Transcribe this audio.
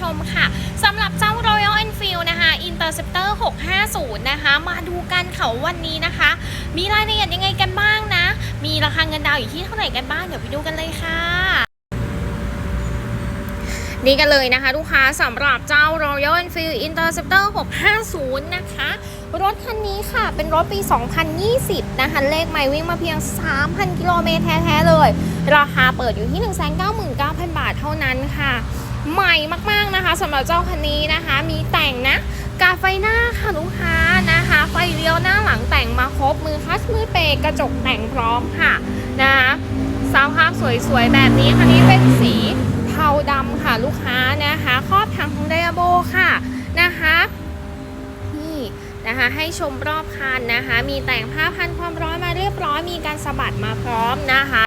ชมค่ะสำหรับเจ้า Royal Enfield นะคะ Interceptor 650 นะคะ มาดูกันเขาวันนี้นะคะ มีรายละเอียดยังไงกันบ้างนะ มีราคาเงินดาวอยู่ที่เท่าไหร่กันบ้าง เดี๋ยวไปดูกันเลยค่ะนี่กันเลยนะคะลูกค้าสำหรับเจ้า Royal Enfield Interceptor 650 นะคะ รถคันนี้ค่ะเป็นรถปี 2020 นะคะ เลขไม่วิ่งมาเพียง 3,000 กิโลเมตรแท้ ๆ เลย ราคาเปิดอยู่ที่ 199,000 บาทเท่านั้นค่ะ ใหม่มากๆนะคะสำหรับเจ้าคันนี้นะคะ มีแต่งนะกาไฟหน้าค่ะลูกค้านะคะ ไฟเลี้ยวหน้าหลังแต่งมาครบมือคัชมือเปกกระจกแต่งพร้อมค่ะนะคะสภาพสวยๆ แบบนี้คันนี้เป็นสีเทาดำค่ะลูกค้านะคะครอบทางของไดอาโบค่ะนะคะนี่นะคะให้ชมรอบคันนะคะ มีแต่งผ้าพันความร้อนมาเรียบร้อยมีการสะบัดมาพร้อมนะคะ